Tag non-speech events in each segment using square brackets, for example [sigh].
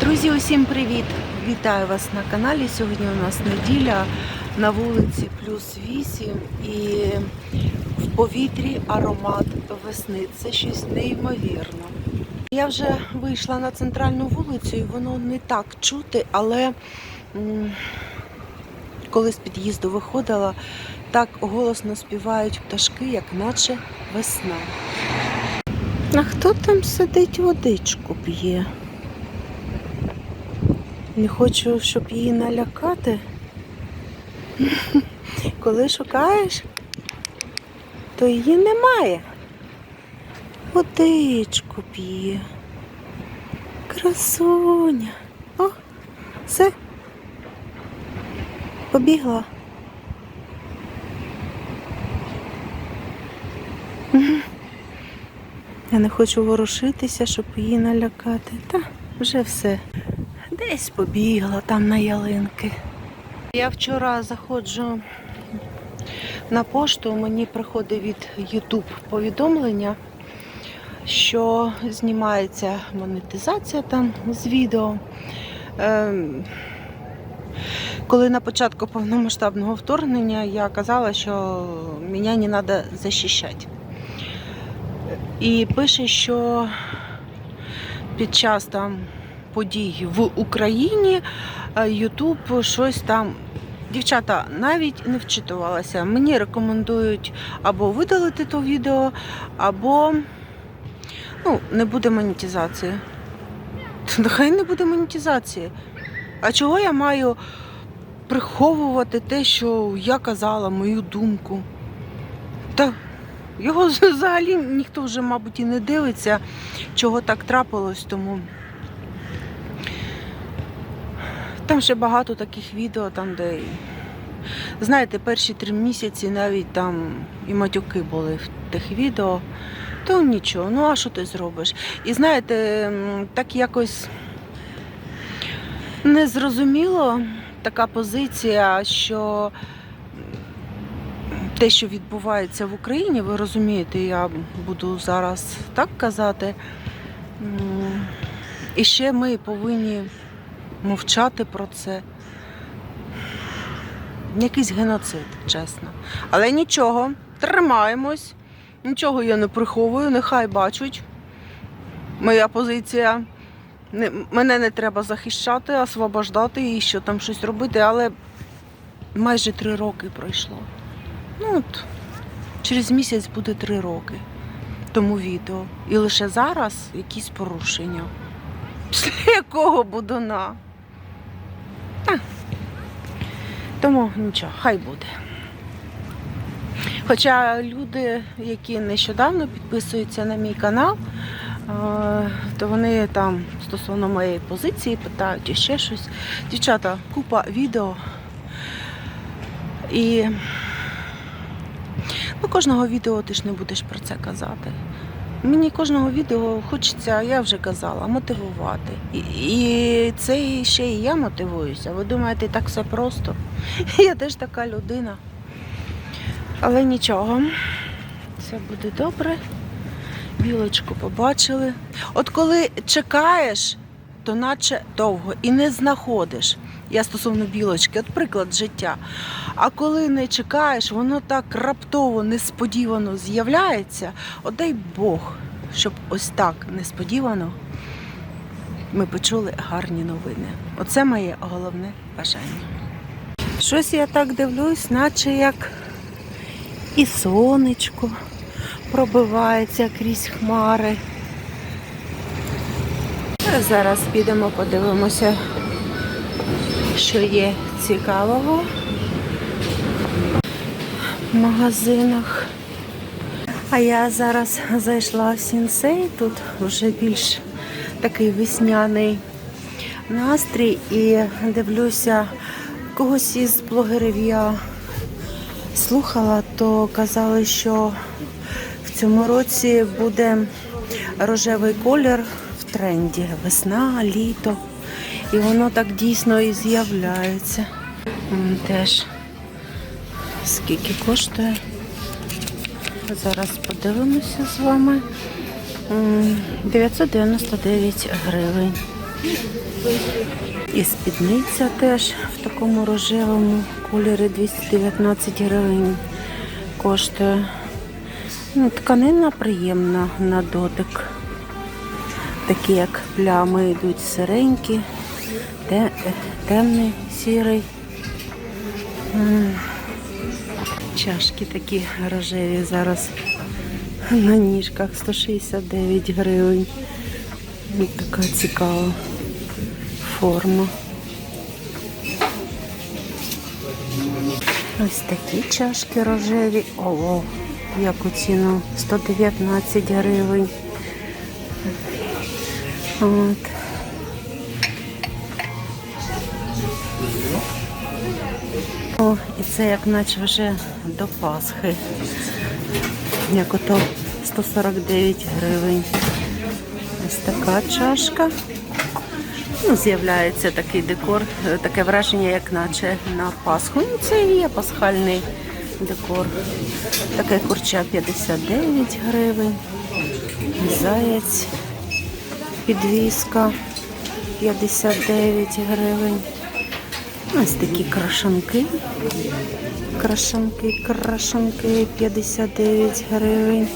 Друзі, усім привіт! Вітаю вас на каналі. Сьогодні у нас неділя на вулиці плюс 8 і в повітрі аромат весни. Це щось неймовірно. Я вже вийшла на центральну вулицю і воно не так чути, але коли з під'їзду виходила, так голосно співають пташки, як наче весна. А хто там сидить водичку п'є? Не хочу, щоб її налякати. Коли шукаєш, то її немає. Водичку п'є. Красуня. О, все. Побігла. Я не хочу ворушитися, щоб її налякати. Та вже все. Десь побігла там на ялинки. Я вчора заходжу на пошту, мені приходить від YouTube повідомлення, що знімається монетизація там з відео. Ем, Коли на початку повномасштабного вторгнення я казала, що мене не треба захищати. І пише, що під час там подій в Україні е, Ютуб щось там. Дівчата навіть не вчитувалася. Мені рекомендують або видалити то відео, або ну, не буде монетизації. Нехай не буде монетизації. А чого я маю приховувати те, що я казала, мою думку? Та його [laughs] взагалі ніхто вже, мабуть, і не дивиться, чого так трапилось, тому. Там ще багато таких відео, там, де, знаєте, перші три місяці навіть там і матюки були в тих відео. То нічого, ну а що ти зробиш? І знаєте, так якось незрозуміло така позиція, що те, що відбувається в Україні, ви розумієте, я буду зараз так казати. І ще ми повинні мовчати про це. Якийсь геноцид, чесно. Але нічого, тримаємось, нічого я не приховую, нехай бачать. Моя позиція. Не, мене не треба захищати, освобождати і що там щось робити, але майже три роки пройшло. Ну от, через місяць буде три роки тому відео. І лише зараз якісь порушення. Після якого будуна. А. Тому нічого, хай буде. Хоча люди, які нещодавно підписуються на мій канал, е, то вони там стосовно моєї позиції питають і ще щось. Дівчата, купа відео. І ну, кожного відео ти ж не будеш про це казати. Мені кожного відео хочеться, я вже казала, мотивувати. І, і це ще і я мотивуюся. Ви думаєте, так все просто? [laughs] Я теж така людина. Але нічого, все буде добре. Білочку побачили. От коли чекаєш, то наче довго і не знаходиш. Я стосовно білочки, от приклад життя. А коли не чекаєш, воно так раптово, несподівано з'являється. От дай Бог, щоб ось так несподівано ми почули гарні новини. Оце моє головне бажання. Щось я так дивлюсь, наче як і сонечко пробивається крізь хмари. Зараз підемо, подивимося, що є цікавого в магазинах. А я зараз зайшла в сінсей, тут вже більш такий весняний настрій і дивлюся, когось із блогерів я слухала, то казали, що в цьому році буде рожевий колір в тренді. Весна, літо. І воно так дійсно і з'являється. Теж скільки коштує. Зараз подивимося з вами. 999 гривень. І спідниця теж в такому рожевому кольорі 219 гривень коштує. Ну, тканина приємна на дотик. Такі як плями йдуть сиренькі, темний, сірий. Чашки такі рожеві зараз на ніжках 169 гривень. Така цікава форма. Ось такі чашки рожеві. Ого, яку ціну? 119 гривень. От. О, і це як наче вже до Пасхи. Як ото 149 гривень. Ось така чашка. Ну, з'являється такий декор, е, таке враження, як наче на Пасху. Ну, це і є пасхальний декор. Таке курча 59 гривень. Заєць, підвіска 59 гривень. Ось такі крашанки. Крашанки, крашанки 59 гривень.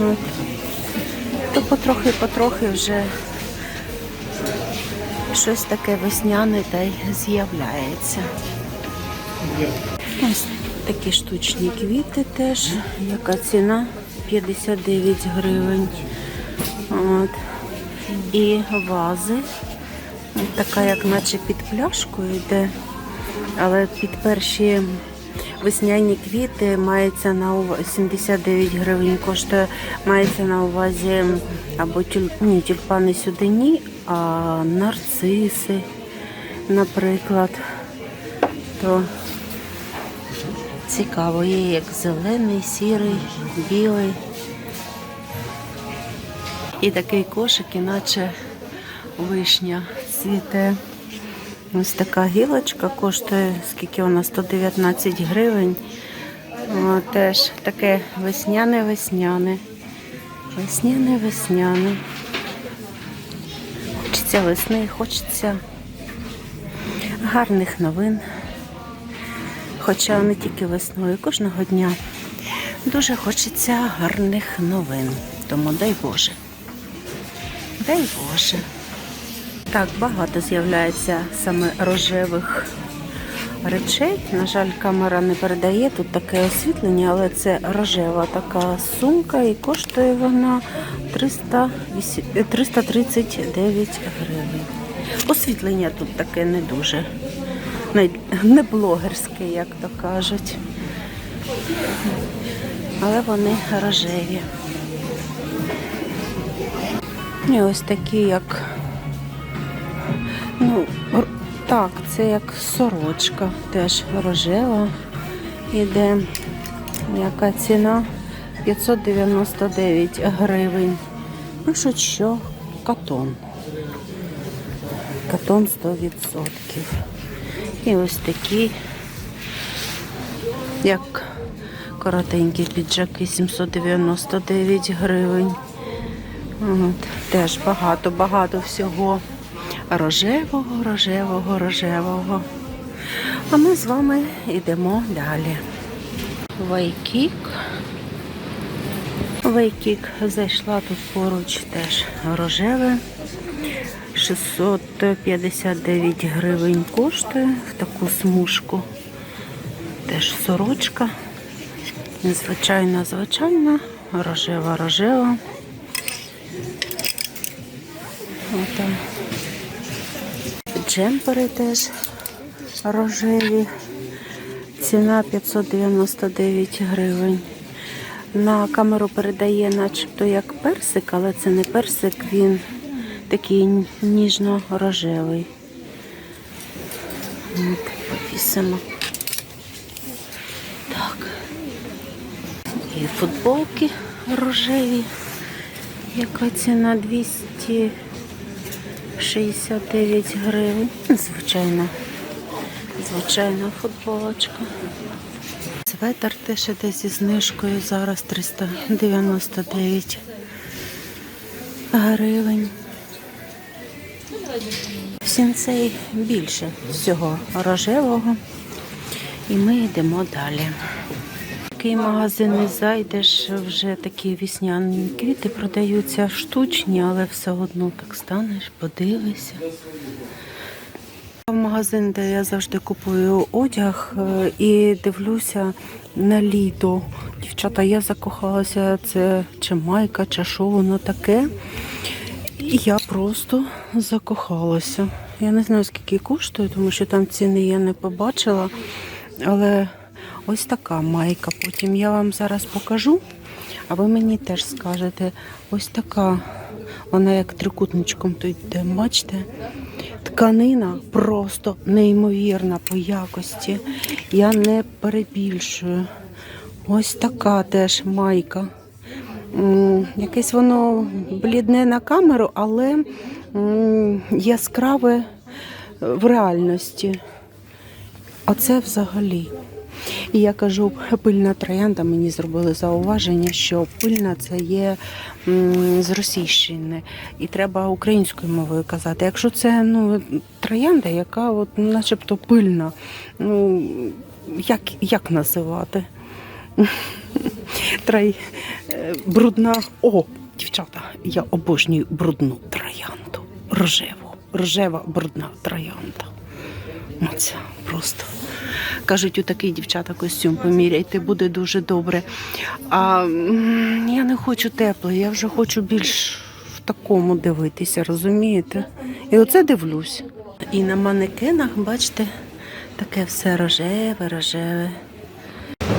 От. То потрохи-потрохи вже щось таке весняне та й з'являється. Ось такі штучні квіти теж. Яка ціна? 59 гривень. От. І вази. Така, як наче під пляшкою йде, але під перші весняні квіти мається на увазі 79 гривень коштує, мається на увазі або тюль, ні, тюльпани сюди ні, а нарциси, наприклад. То цікаво, є як зелений, сірий, білий. І такий кошик, іначе вишня цвіте. Ось така гілочка коштує, скільки вона? 119 гривень. О, теж таке весняне-весняне. Весняне-весняне. Хочеться весни, хочеться гарних новин. Хоча не тільки весною, кожного дня. Дуже хочеться гарних новин. Тому дай Боже. Дай Боже. Так, багато з'являється саме рожевих речей. На жаль, камера не передає тут таке освітлення, але це рожева така сумка і коштує вона 300, 339 гривень. Освітлення тут таке не дуже, не, блогерське, як то кажуть. Але вони рожеві. І ось такі, як так, це як сорочка, теж рожева іде. Яка ціна? 599 гривень. Пишуть, що катон. Катон 100%. І ось такі, як коротенькі піджаки 799 гривень. От, теж багато, багато всього рожевого, рожевого, рожевого. А ми з вами йдемо далі. Вайкік. Вайкік зайшла тут поруч теж рожеве. 659 гривень коштує в таку смужку. Теж сорочка. Звичайна, звичайна, рожева, рожева. Отам. Джемпери теж рожеві. Ціна 599 гривень. На камеру передає начебто як персик, але це не персик, він такий ніжно-рожевий. Повісимо. Так. І футболки рожеві. Яка ціна 269 гривень. Звичайно, звичайна футболочка. Светр теж іде зі знижкою. Зараз 399 гривень. Сінцей більше всього рожевого. І ми йдемо далі. Такий магазин не зайдеш, вже такі вісняні квіти продаються штучні, але все одно так станеш, подивишся. В магазин, де я завжди купую одяг е, і дивлюся на літо. Дівчата, я закохалася, це чи майка, чи що воно таке. І я просто закохалася. Я не знаю, скільки коштує, тому що там ціни я не побачила. Але ось така майка. Потім я вам зараз покажу, а ви мені теж скажете, ось така. Вона як трикутничком тут йде, бачите? Тканина просто неймовірна по якості. Я не перебільшую. Ось така теж майка. Якесь воно блідне на камеру, але яскраве в реальності. А це взагалі. І я кажу, пильна троянда мені зробили зауваження, що пильна це є з Російщини, і треба українською мовою казати. Якщо це ну, троянда, яка от, ну, начебто пильна, ну як, як називати? [laughs] Трай... е, Брудна. О, дівчата, я обожнюю брудну троянду. Рожеву. Рожева брудна троянда. Оце просто. Кажуть, у такий дівчата костюм поміряйте, буде дуже добре. А я не хочу теплий, я вже хочу більш в такому дивитися, розумієте? І оце дивлюсь. І на манекенах, бачите, таке все рожеве, рожеве.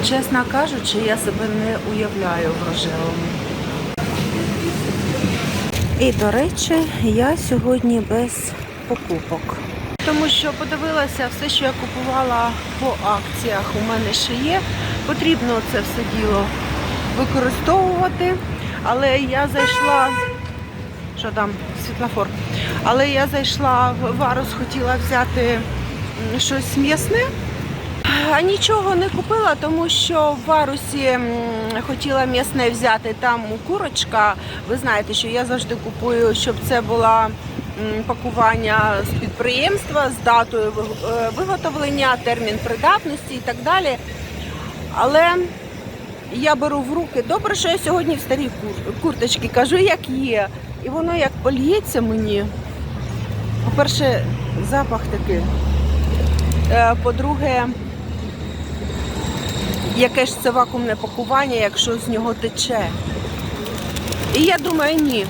Чесно кажучи, я себе не уявляю в рожевому. І, до речі, я сьогодні без покупок. Тому що подивилася все, що я купувала по акціях, у мене ще є. Потрібно це все діло використовувати. Але я зайшла. Що там, світлофор. Але я зайшла в Варус, хотіла взяти щось м'ясне. А нічого не купила, тому що в Варусі хотіла м'ясне взяти. Там курочка. Ви знаєте, що я завжди купую, щоб це була пакування з підприємства з датою е, виготовлення, термін придатності і так далі. Але я беру в руки. Добре, що я сьогодні в старій кур- курточці кажу, як є. І воно як польється мені. По-перше, запах такий. Е, По-друге, яке ж це вакуумне пакування, якщо з нього тече. І я думаю, ні.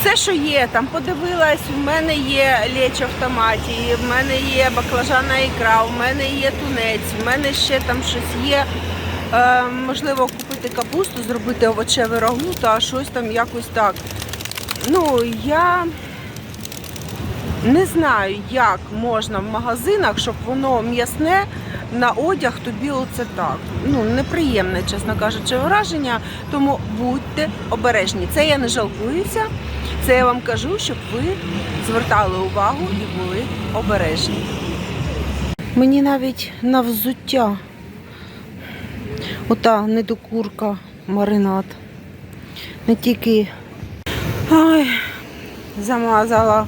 Все, що є, там подивилась, в мене є леч в томаті, в мене є баклажана ікра, в мене є тунець, в мене ще там щось є. Е, можливо, купити капусту, зробити овочеве рагу та щось там якось так. Ну, я не знаю, як можна в магазинах, щоб воно м'ясне на одяг тобі оце так. Ну, неприємне, чесно кажучи, враження. Тому будьте обережні. Це я не жалкуюся. Це я вам кажу, щоб ви звертали увагу і були обережні. Мені навіть на взуття. Ота недокурка, маринад. Не тільки Ой, замазала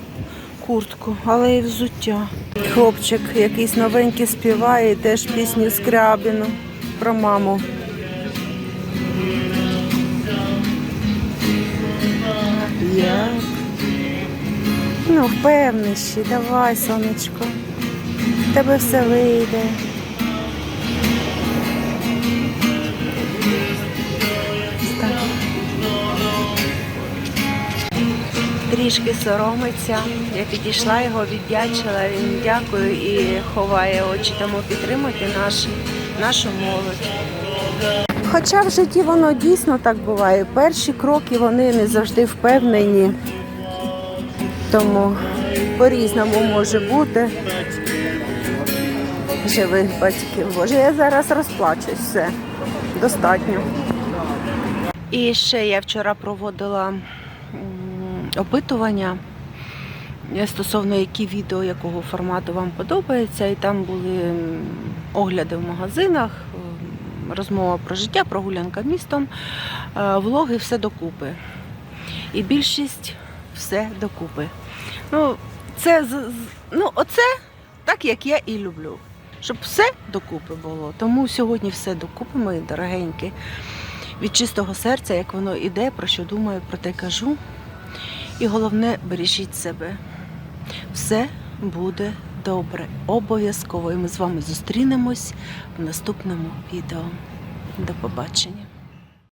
куртку, але і взуття. Хлопчик якийсь новенький співає, теж пісню Скрябіну про маму. Ну, впевниші, давай, сонечко. В тебе все вийде. Так. трішки соромиться. Я підійшла його, віддячила, він дякую і ховає очі, тому підтримуйте наш, нашу молодь. Хоча в житті воно дійсно так буває. Перші кроки вони не завжди впевнені, тому по-різному може бути. Живих батьків. Боже, я зараз розплачусь все. Достатньо. І ще я вчора проводила опитування стосовно які відео якого формату вам подобається. І там були огляди в магазинах, розмова про життя, прогулянка містом, е, влоги, все докупи. І більшість все докупи. Ну, це ну, оце так, як я і люблю. Щоб все докупи було. Тому сьогодні все докупи, мої дорогенькі. Від чистого серця, як воно іде, про що думаю, про те кажу. І головне, бережіть себе. Все буде добре. Обов'язково. І ми з вами зустрінемось в наступному відео. До побачення.